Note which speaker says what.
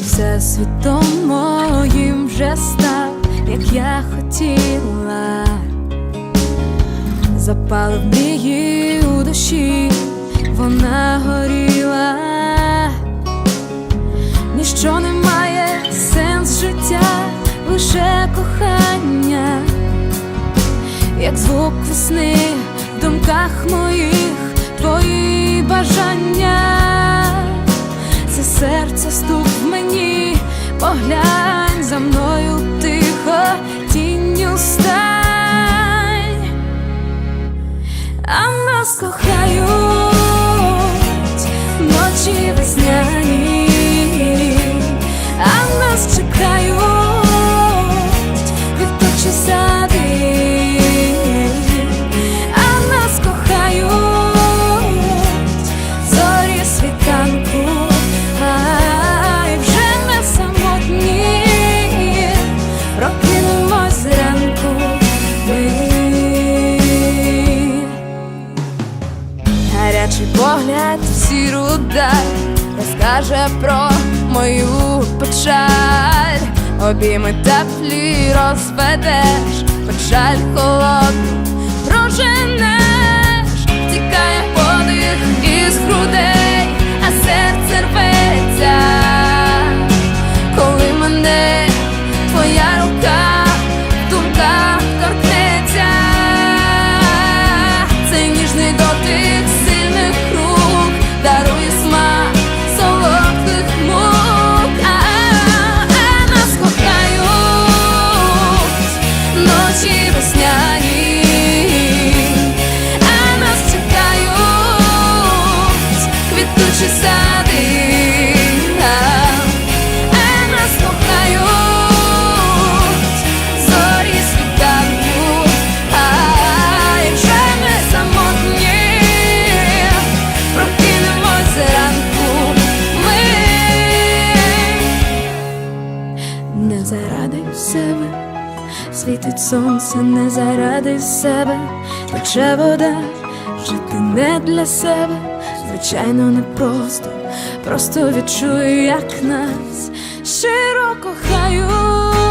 Speaker 1: Все світом моїм вже став, як я хотіла, запалив її у душі, вона горіла, ніщо не має сенс життя, лише кохання як звук весни в думках моїх, твої бажання, це серце стук в мені, поглянь за мною тихо, тінню стань, а нас кохають ночі весняні, погляд в сіру даль розкаже про мою печаль, обійми теплі розведеш, печаль холодну світить сонце не заради себе, тече вода, жити не для себе, звичайно, не просто, просто відчую, як нас широко кохають.